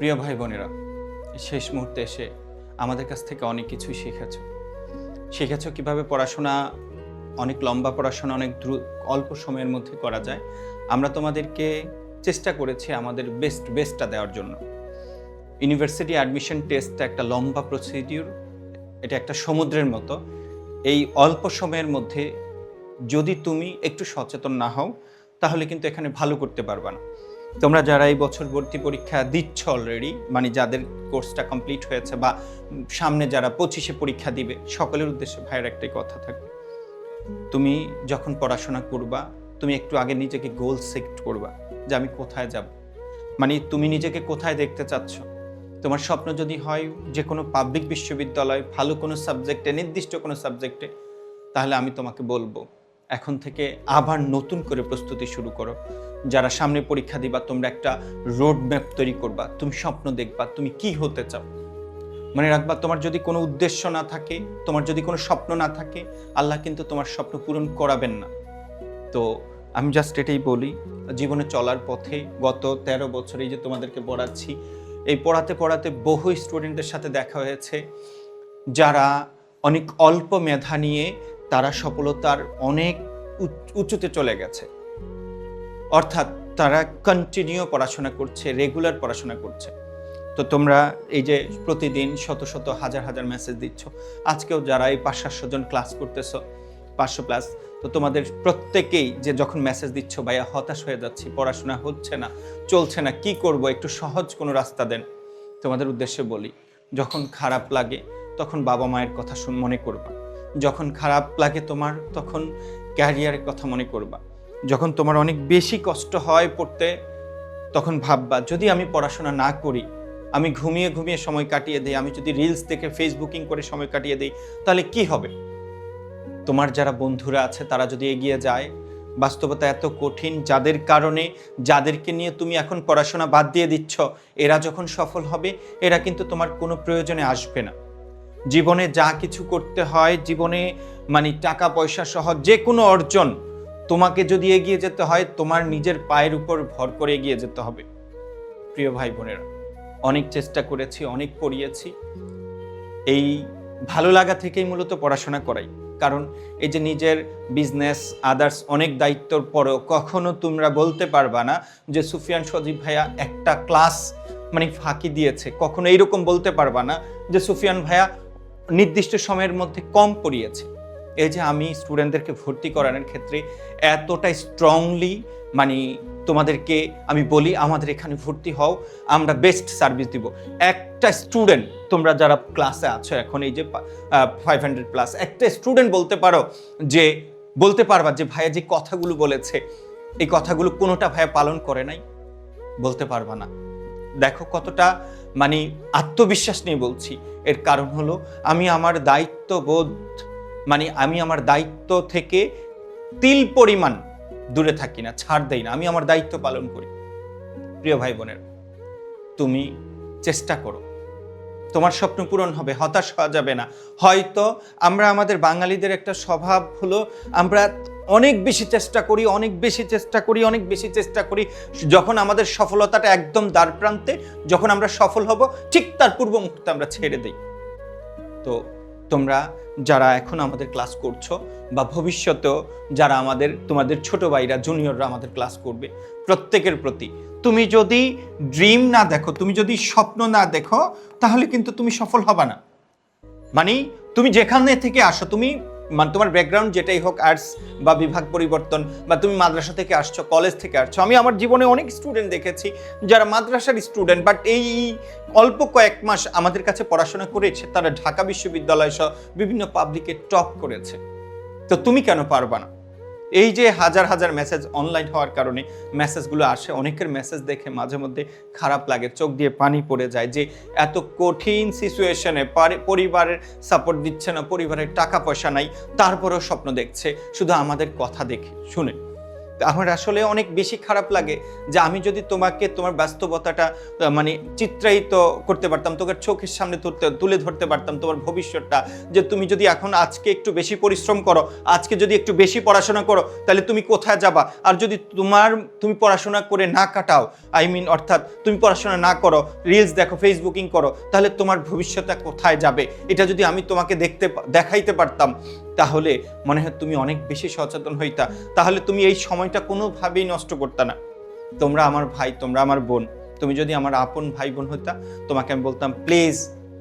প্রিয় ভাই বোনেরা শেষ মুহূর্তে এসে আমাদের কাছ থেকে অনেক কিছুই শিখেছ। শিখেছ কীভাবে পড়াশোনা, অনেক লম্বা পড়াশোনা, অনেক দ্রুত অল্প সময়ের মধ্যে করা যায়। আমরা তোমাদেরকে চেষ্টা করেছি আমাদের বেস্ট বেস্টটা দেওয়ার জন্য। ইউনিভার্সিটি অ্যাডমিশন টেস্ট একটা লম্বা প্রসিডিউর এটা একটা সমুদ্রের মতো। এই অল্প সময়ের মধ্যে যদি তুমি একটু সচেতন না হও, তাহলে কিন্তু এখানে ভালো করতে পারবে না। তোমরা যারা এই বছর ভর্তি পরীক্ষা দিচ্ছ অলরেডি মানে যাদের কোর্সটা কমপ্লিট হয়েছে বা সামনে যারা পঁচিশে পরীক্ষা দিবে, সকলের উদ্দেশ্যে ভাইয়ের একটাই কথা থাকবে। তুমি যখন পড়াশোনা করবা, তুমি একটু আগে নিজেকে গোল সেট করবা যে আমি কোথায় যাব। মানে তুমি নিজেকে কোথায় দেখতে চাচ্ছ? তোমার স্বপ্ন যদি হয় যে কোনো পাবলিক বিশ্ববিদ্যালয়, ভালো কোনো সাবজেক্টে নির্দিষ্ট কোনো সাবজেক্টে তাহলে আমি তোমাকে বলব, এখন থেকে আবার নতুন করে প্রস্তুতি শুরু করো। যারা সামনে পরীক্ষা দিবা, তোমরা একটা রোড ম্যাপ তৈরি করবা, তুমি স্বপ্ন দেখবা, তুমি কি হতে চাও? মনে রাখবা, তোমার যদি কোনো উদ্দেশ্য না থাকে, তোমার যদি কোনো স্বপ্ন না থাকে, আল্লাহ কিন্তু তোমার স্বপ্ন পূরণ করাবেন না। তো আমি জাস্ট এটাই বলি, জীবনে চলার পথে গত তেরো বছরে যে তোমাদেরকে পড়াচ্ছি, এই পড়াতে পড়াতে বহু স্টুডেন্টের সাথে দেখা হয়েছে, যারা অনেক অল্প মেধা নিয়ে তারা সফলতার অনেক উচ- উঁচুতে চলে গেছে। অর্থাৎ তারা কন্টিনিউ পড়াশোনা করছে রেগুলার পড়াশোনা করছে। তো তোমরা এই যে প্রতিদিন শত শত, হাজার হাজার মেসেজ দিচ্ছ, আজকেও যারা এই পাঁচ সাতশো জন ক্লাস করতেছ, পাঁচশো প্লাস তো তোমাদের প্রত্যেকেই যে যখন মেসেজ দিচ্ছ, ভাইয়া হতাশ হয়ে যাচ্ছি, পড়াশোনা হচ্ছে না, চলছে না, কি করব, একটু সহজ কোনো রাস্তা দেন। তোমাদের উদ্দেশ্যে বলি, যখন খারাপ লাগে, তখন বাবা মায়ের কথা মনে করবা। যখন খারাপ লাগে তোমার, তখন ক্যারিয়ারের কথা মনে করবা। যখন তোমার অনেক বেশি কষ্ট হয় পড়তে, তখন ভাববা, যদি আমি পড়াশোনা না করি, আমি ঘুমিয়ে ঘুমিয়ে সময় কাটিয়ে দিই, আমি যদি রিলস দেখে ফেসবুকিং করে সময় কাটিয়ে দিই, তাহলে কি হবে? তোমার যারা বন্ধুরা আছে, তারা যদি এগিয়ে যায়, বাস্তবতা এত কঠিন, যাদের কারণে, যাদেরকে নিয়ে তুমি এখন পড়াশোনা বাদ দিয়ে দিচ্ছ, এরা যখন সফল হবে, এরা কিন্তু তোমার কোনো প্রয়োজনে আসবে না। জীবনে যা কিছু করতে হয়, জীবনে মানে টাকা পয়সা সহ যে কোনো অর্জন তোমাকে যদি এগিয়ে যেতে হয়, তোমার নিজের পায়ের উপর ভর করে এগিয়ে যেতে হবে। প্রিয় ভাই বোনেরা, অনেক চেষ্টা করেছি, অনেক পড়িয়েছি এই ভালো লাগা থেকেই মূলত পড়াশোনা করাই। কারণ এই যে নিজের বিজনেস আদার্স অনেক দায়িত্বর পরেও কখনো তোমরা বলতে পারবা না যে, সুফিয়ান সজীব ভাইয়া একটা ক্লাস মানে ফাঁকি দিয়েছে। কখনো এইরকম বলতে পারবা না যে, সুফিয়ান ভাইয়া নির্দিষ্ট সময়ের মধ্যে কম পড়িয়েছে এই যে আমি স্টুডেন্টদেরকে ভর্তি করানোর ক্ষেত্রে এতটাই স্ট্রংলি মানে তোমাদেরকে আমি বলি, আমাদের এখানে ভর্তি হও, আমরা বেস্ট সার্ভিস দিব। একটা স্টুডেন্ট তোমরা যারা ক্লাসে আছো এখন, এই যে ফাইভ হান্ড্রেড প্লাস একটা স্টুডেন্ট বলতে পারো যে, বলতে পারবা যে, ভাইয়া, যে কথাগুলো বলেছে, এই কথাগুলো কোনোটা ভাইয়া পালন করে নাই? বলতে পারবা না। দেখো কতটা মানে আত্মবিশ্বাস নিয়ে বলছি। এর কারণ হলো, আমি আমার দায়িত্ববোধ মানে আমি আমার দায়িত্ব থেকে তিল পরিমাণ দূরে থাকি না, ছাড় দেই না। আমি আমার দায়িত্ব পালন করি। প্রিয় ভাই বোনের, তুমি চেষ্টা করো। তোমার স্বপ্ন পূরণ হবে, হতাশ হওয়া যাবে না। হয়তো আমরা আমাদের বাঙালিদের একটা স্বভাব হলো, আমরা অনেক বেশি চেষ্টা করি, অনেক বেশি চেষ্টা করি, অনেক বেশি চেষ্টা করি। যখন আমাদের সফলতাটা একদম দ্বার প্রান্তে, যখন আমরা সফল হব, ঠিক তার পূর্ব মুহূর্তে আমরা ছেড়ে দিই। তো তোমরা যারা এখন আমাদের ক্লাস করছ বা ভবিষ্যতেও যারা আমাদের, তোমাদের ছোট ভাইরা জুনিয়ররা আমাদের ক্লাস করবে, প্রত্যেকের প্রতি। তুমি যদি ড্রিম না দেখো, তুমি যদি স্বপ্ন না দেখো, তাহলে কিন্তু তুমি সফল হবা না। মানে তুমি যেখানে থেকে আসো, তুমি মানে তোমার ব্যাকগ্রাউন্ড যেটাই হোক আর্টস বা বিভাগ পরিবর্তন বা তুমি মাদ্রাসা থেকে আসছো কলেজ থেকে আসছো, আমি আমার জীবনে অনেক স্টুডেন্ট দেখেছি যারা মাদ্রাসার স্টুডেন্ট বাট এই অল্প কয়েক মাস আমাদের কাছে পড়াশোনা করেছে, তারা ঢাকা বিশ্ববিদ্যালয় সহ বিভিন্ন পাবলিকে টপ করেছে। তো তুমি কেন পারবা না? এই যে হাজার হাজার মেসেজ অনলাইন হওয়ার কারণে মেসেজগুলো আসে, অনেকের মেসেজ দেখে মাঝে মধ্যে খারাপ লাগে, চোখ দিয়ে পানি পড়ে যায় যে এত কঠিন সিচুয়েশনে পরিবারের সাপোর্ট দিচ্ছে না, পরিবারের টাকা পয়সা নাই, তারপরেও স্বপ্ন দেখছে, শুধু আমাদের কথা দেখে, শুনে। আমার আসলে অনেক বেশি খারাপ লাগে যে আমি যদি তোমাকে তোমার বাস্তবতাটা মানে চিত্রায়িত করতে পারতাম তোকে চোখের সামনে তুলতে, তুলে ধরতে পারতাম তোমার ভবিষ্যৎটা, যে তুমি যদি এখন আজকে একটু বেশি পরিশ্রম করো, আজকে যদি একটু বেশি পড়াশোনা করো, তাহলে তুমি কোথায় যাবা? আর যদি তোমার, তুমি পড়াশোনা করে না কাটাও আই মিন অর্থাৎ তুমি পড়াশোনা না করো রিলস দেখো ফেসবুকিং করো, তাহলে তোমার ভবিষ্যৎটা কোথায় যাবে? এটা যদি আমি তোমাকে দেখতে, দেখাইতে পারতাম তাহলে মনে হয় তুমি অনেক বেশি সচেতন হইতা। তাহলে তুমি এই সময়টা কোনোভাবেই নষ্ট করতা না। তোমরা আমার ভাই, তোমরা আমার বোন। তুমি যদি আমার আপন ভাই বোন হইতা, তোমাকে আমি বলতাম, প্লিজ,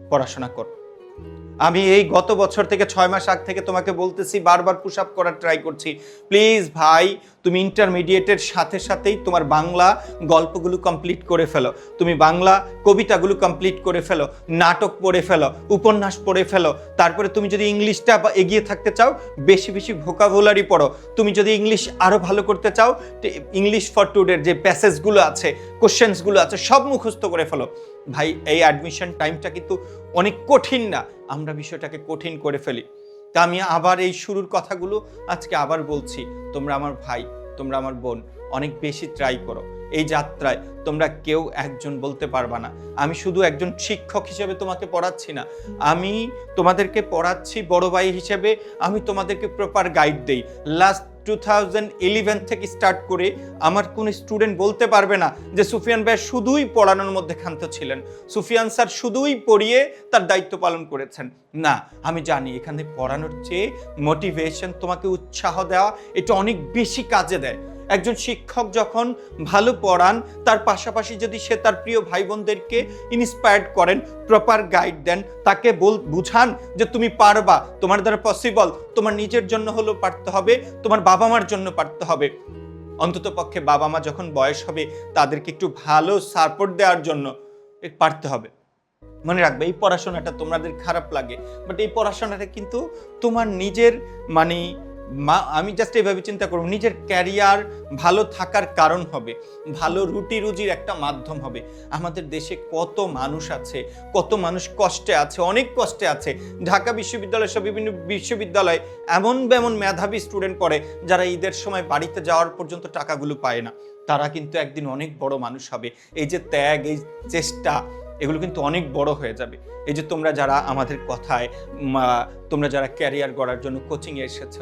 পড়াশোনা কর। আমি এই গত বছর থেকে ছয় মাস আগ থেকে তোমাকে বলতেছি, বারবার পুশ আপ করার ট্রাই করছি। প্লিজ ভাই, তুমি ইন্টারমিডিয়েটের সাথে সাথেই তোমার বাংলা গল্পগুলো কমপ্লিট করে ফেলো। তুমি বাংলা কবিতাগুলো কমপ্লিট করে ফেলো, নাটক পড়ে ফেলো, উপন্যাস পড়ে ফেলো। তারপরে তুমি যদি ইংলিশটা এগিয়ে থাকতে চাও, বেশি বেশি ভোকাবুলারি পড়ো। তুমি যদি ইংলিশ আরও ভালো করতে চাও ইংলিশ ফর টুডের যে প্যাসেজগুলো আছে কোশ্চেন্সগুলো আছে, সব মুখস্থ করে ফেলো। ভাই, এই অ্যাডমিশন টাইমটা কিন্তু অনেক কঠিন না। আমরা বিষয়টাকে কঠিন করে ফেলি। তা আমি আবার এই শুরুর কথাগুলো আজকে আবার বলছি। তোমরা আমার ভাই, তোমরা আমার বোন, অনেক বেশি ট্রাই করো। এই যাত্রায় তোমরা কেউ একজন বলতে পারবা না। আমি শুধু একজন শিক্ষক হিসেবে তোমাকে পড়াচ্ছি না। আমি তোমাদেরকে পড়াচ্ছি বড় ভাই হিসেবে। আমি তোমাদেরকে প্রপার গাইড দেই। লাস্ট টু থাউজেন্ড ইলেভেন থেকে স্টার্ট করে আমার কোন স্টুডেন্ট বলতে পারবে না যে সুফিয়ান ভাই শুধুই পড়ানোর মধ্যে ক্ষান্ত ছিলেন। সুফিয়ান স্যার শুধুই পড়িয়ে তার দায়িত্ব পালন করেছেন। না, আমি জানি এখানে পড়ানোর চেয়ে মোটিভেশন তোমাকে উৎসাহ দেওয়া এটা অনেক বেশি কাজে দেয়। একজন শিক্ষক যখন ভালো পড়ান, তার পাশাপাশি যদি সে তার প্রিয় ভাই বোনদেরকে ইন্সপায়ার্ড করেন প্রপার গাইড দেন, তাকে বল, বুঝান যে তুমি পারবা, তোমার দ্বারা পসিবল তোমার নিজের জন্য হলেও পারতে হবে, তোমার বাবা মার জন্য পারতে হবে। অন্তত পক্ষে বাবা মা যখন বয়স হবে, তাদেরকে একটু ভালো সাপোর্ট দেওয়ার জন্য পারতে হবে। মনে রাখবে, এই পড়াশোনাটা তোমাদের খারাপ লাগে বাট এই পড়াশোনাটা কিন্তু তোমার নিজের মানে মা, আমি জাস্ট এইভাবে চিন্তা করব। নিজের ক্যারিয়ার ভালো থাকার কারণ হবে। ভালো রুটি রুজির একটা মাধ্যম হবে। আমাদের দেশে কত মানুষ আছে, কত মানুষ কষ্টে আছে, অনেক কষ্টে আছে। ঢাকা বিশ্ববিদ্যালয় সব বিভিন্ন বিশ্ববিদ্যালয়ে এমন বেমন মেধাবী স্টুডেন্ট পড়ে যারা ঈদের সময় বাড়িতে যাওয়ার পর্যন্ত টাকাগুলো পায় না। তারা কিন্তু একদিন অনেক বড় মানুষ হবে। এই যে ত্যাগ, এই চেষ্টা, এগুলো কিন্তু অনেক বড় হয়ে যাবে। এই যে তোমরা যারা আমাদের কথায় তোমরা যারা ক্যারিয়ার গড়ার জন্য কোচিংয়ে এসেছ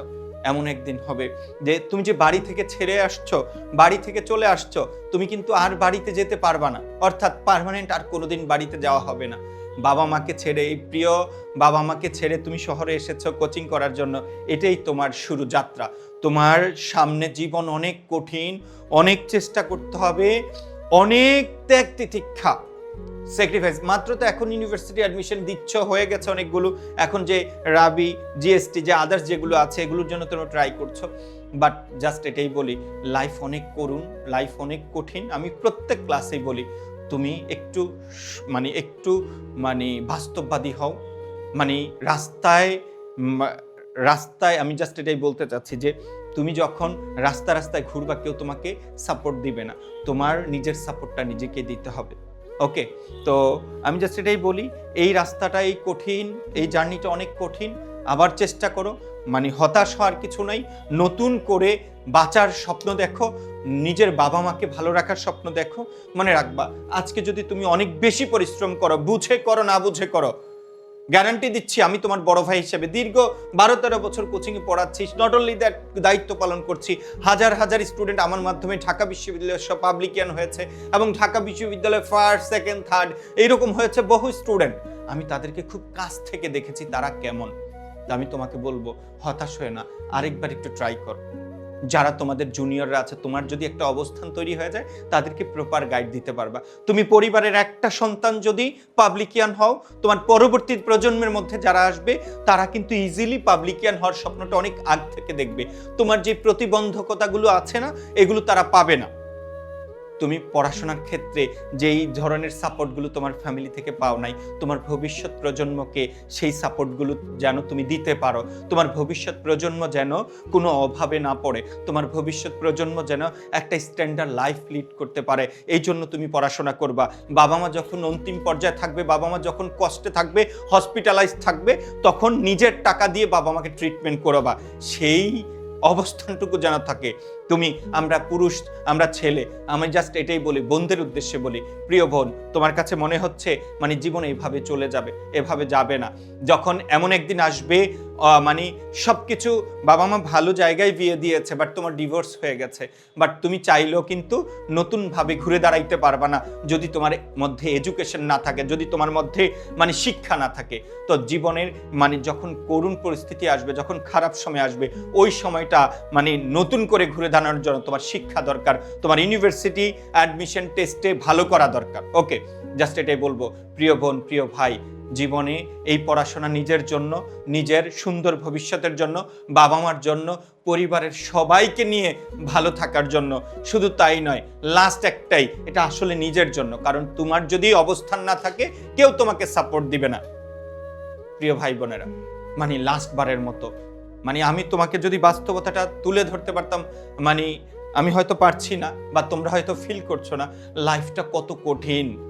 এমন একদিন হবে যে তুমি যে বাড়ি থেকে ছেড়ে আসছো, বাড়ি থেকে চলে আসছো, তুমি কিন্তু আর বাড়িতে যেতে পারবা না। অর্থাৎ পার্মানেন্ট আর কোনোদিন বাড়িতে যাওয়া হবে না। বাবা মাকে ছেড়ে, এই প্রিয় বাবা মাকে ছেড়ে তুমি শহরে এসেছ কোচিং করার জন্য, এটাই তোমার শুরু যাত্রা। তোমার সামনে জীবন অনেক কঠিন, অনেক চেষ্টা করতে হবে, অনেক ত্যাগ তিতিক্ষা স্যাক্রিফাইস মাত্র তো এখন ইউনিভার্সিটি অ্যাডমিশন দিচ্ছ, হয়ে গেছে অনেকগুলো। এখন যে রাবি জিএসটি যে আদার্স যেগুলো আছে, এগুলোর জন্য তোমরা ট্রাই করছ। বাট জাস্ট এটাই বলি লাইফ অনেক করুন লাইফ অনেক কঠিন। আমি প্রত্যেক ক্লাসেই বলি, তুমি একটু মানে একটু মানে বাস্তববাদী হও। মানে রাস্তায় রাস্তায় আমি জাস্ট এটাই বলতে চাচ্ছি যে, তুমি যখন রাস্তা রাস্তায় ঘুরবা, কেউ তোমাকে সাপোর্ট দিবে না। তোমার নিজের সাপোর্টটা নিজেকে দিতে হবে। ওকে তো আমি জাস্ট এটাই বলি, এই রাস্তাটা এই কঠিন, এই জার্নিটা অনেক কঠিন, আবার চেষ্টা করো মানে হতাশ হওয়ার কিছু নাই, নতুন করে বাঁচার স্বপ্ন দেখো, নিজের বাবা মাকে ভালো রাখার স্বপ্ন দেখো, মনে রাখবা, আজকে যদি তুমি অনেক বেশি পরিশ্রম করো, বুঝে করো, না বুঝে করো গ্যারান্টি দিচ্ছি, আমি তোমার বড় ভাই হিসেবে। দীর্ঘ বারো তেরো বছর কোচিংয়ে পড়াচ্ছি নট অনলি দ্যাট দায়িত্ব পালন করছি। হাজার হাজার স্টুডেন্ট আমার মাধ্যমে ঢাকা বিশ্ববিদ্যালয়ের সব পাবলিকিয়ান হয়েছে এবং ঢাকা বিশ্ববিদ্যালয়ে ফার্স্ট সেকেন্ড থার্ড এইরকম হয়েছে বহু স্টুডেন্ট আমি তাদেরকে খুব কাছ থেকে দেখেছি তারা কেমন। আমি তোমাকে বলব, হতাশ হয়ে না, আরেকবার একটু ট্রাই করো। যারা তোমাদের জুনিয়ররা আছে, তোমার যদি একটা অবস্থান তৈরি হয়ে যায়, তাদেরকে প্রপার গাইড দিতে পারবা। তুমি পরিবারের একটা সন্তান যদি পাবলিকিয়ান হও, তোমার পরবর্তী প্রজন্মের মধ্যে যারা আসবে, তারা কিন্তু ইজিলি পাবলিকিয়ান হওয়ার স্বপ্নটা অনেক আগ থেকে দেখবে। তোমার যে প্রতিবন্ধকতাগুলো আছে না, এগুলো তারা পাবে না। তুমি পড়াশোনার ক্ষেত্রে যেই ধরনের সাপোর্টগুলো তোমার ফ্যামিলি থেকে পাও নাই, তোমার ভবিষ্যৎ প্রজন্মকে সেই সাপোর্টগুলো যেন তুমি দিতে পারো। তোমার ভবিষ্যৎ প্রজন্ম যেন কোনো অভাবে না পড়ে। তোমার ভবিষ্যৎ প্রজন্ম যেন একটা স্ট্যান্ডার্ড লাইফ লিড করতে পারে। এই জন্য তুমি পড়াশোনা করবা। বাবা মা যখন অন্তিম পর্যায়ে থাকবে, বাবা মা যখন কষ্টে থাকবে হসপিটালাইজ থাকবে, তখন নিজের টাকা দিয়ে বাবা মাকে ট্রিটমেন্ট করবা। সেই অবস্থানটুকু যেন থাকে। তুমি, আমরা পুরুষ, আমরা ছেলে, আমি জাস্ট এটাই বলি বন্ধের উদ্দেশ্যে বলি, প্রিয় বোন, তোমার কাছে মনে হচ্ছে? মানে জীবন এইভাবে চলে যাবে, এভাবে যাবে না। যখন এমন একদিন আসবে মানে সব কিছু বাবা মা ভালো জায়গায় বিয়ে দিয়েছে বাট তোমার ডিভোর্স হয়ে গেছে। বাট তুমি চাইলেও কিন্তু নতুনভাবে ঘুরে দাঁড়াইতে পারবা না, যদি তোমার মধ্যে এডুকেশন না থাকে, যদি তোমার মধ্যে মানে শিক্ষা না থাকে। তো জীবনের মানে যখন করুণ পরিস্থিতি আসবে, যখন খারাপ সময় আসবে, ওই সময়টা মানে নতুন করে ঘুরে দাঁড়ানোর জন্য তোমার শিক্ষা দরকার, তোমার ইউনিভার্সিটি অ্যাডমিশন টেস্টে ভালো করা দরকার। ওকে জাস্ট এটাই বলব। প্রিয় বোন, প্রিয় ভাই জীবনে এই পড়াশোনা নিজের জন্য, নিজের সুন্দর ভবিষ্যতের জন্য বাবা মার জন্য, পরিবারের সবাইকে নিয়ে ভালো থাকার জন্য। শুধু তাই নয় লাস্ট একটাই, এটা আসলে নিজের জন্য। কারণ তোমার যদি অবস্থান না থাকে, কেউ তোমাকে সাপোর্ট দিবে না। প্রিয় ভাই বোনেরা মানে লাস্ট বারের মতো। মানে আমি তোমাকে যদি বাস্তবতাটা তুলে ধরতে পারতাম মানে আমি হয়তো পারছি না, বা তোমরা হয়তো ফিল করছ না লাইফটা কত কঠিন।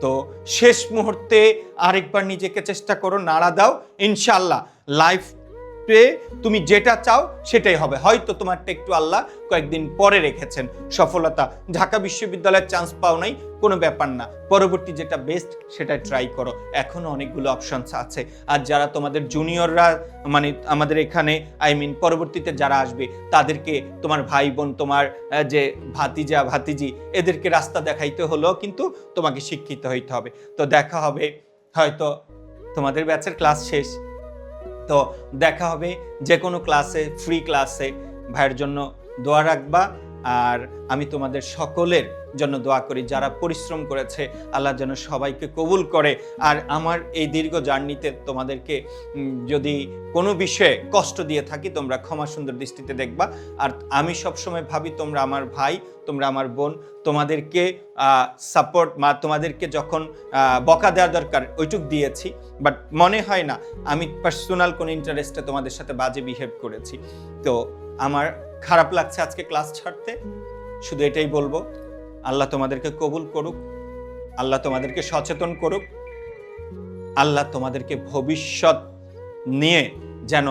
তো শেষ মুহূর্তে আরেকবার নিজেকে চেষ্টা করো নাড়া দাও। ইনশাল্লাহ লাইফে তুমি যেটা চাও সেটাই হবে। হয়তো তোমারটা একটু আল্লাহ কয়েকদিন পরে রেখেছেন। সফলতা ঢাকা বিশ্ববিদ্যালয়ের চান্স পাও নাই, কোনো ব্যাপার না। পরবর্তী যেটা বেস্ট সেটা ট্রাই করো। এখনও অনেকগুলো অপশনস আছে। আর যারা তোমাদের জুনিয়ররা মানে আমাদের এখানে আই মিন পরবর্তীতে যারা আসবে, তাদেরকে তোমার ভাই বোন, তোমার যে ভাতিজা, ভাতিজি, এদেরকে রাস্তা দেখাইতে হলেও কিন্তু তোমাকে শিক্ষিত হইতে হবে। তো দেখা হবে, হয়তো তোমাদের ব্যাচের ক্লাস শেষ। তো দেখা হবে যে কোনো ক্লাসে ফ্রি ক্লাসে ভাইয়ের জন্য দোয়া রাখবা। আর আমি তোমাদের সকলের জন্য দোয়া করি, যারা পরিশ্রম করেছে, আল্লাহ যেন সবাইকে কবুল করে। আর আমার এই দীর্ঘ জার্নিতে তোমাদেরকে যদি কোনো বিষয়ে কষ্ট দিয়ে থাকি, তোমরা ক্ষমা সুন্দর দৃষ্টিতে দেখবা। আর আমি সবসময় ভাবি, তোমরা আমার ভাই, তোমরা আমার বোন, তোমাদেরকে সাপোর্ট মা, তোমাদেরকে যখন বকা দেওয়া দরকার, ওইটুক দিয়েছি। বাট মনে হয় না, আমি পার্সোনাল কোনো ইন্টারেস্টে তোমাদের সাথে বাজে বিহেভ করেছি। তো আমার খারাপ লাগছে আজকে ক্লাস ছাড়তে। শুধু এটাই বলব, আল্লাহ তোমাদেরকে কবুল করুক, আল্লাহ তোমাদেরকে সচেতন করুক, আল্লাহ তোমাদেরকে ভবিষ্যৎ নিয়ে যেন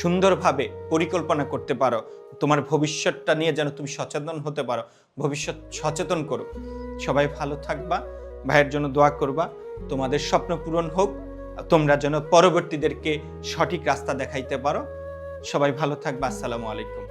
সুন্দরভাবে পরিকল্পনা করতে পারো, তোমার ভবিষ্যৎটা নিয়ে যেন তুমি সচেতন হতে পারো, ভবিষ্যৎ সচেতন করুক সবাই ভালো থাকবা, ভাইয়ের জন্য দোয়া করবা, তোমাদের স্বপ্ন পূরণ হোক, তোমরা যেন পরবর্তীদেরকে সঠিক রাস্তা দেখাইতে পারো। সবাই ভালো থাকবা, আসসালামু আলাইকুম।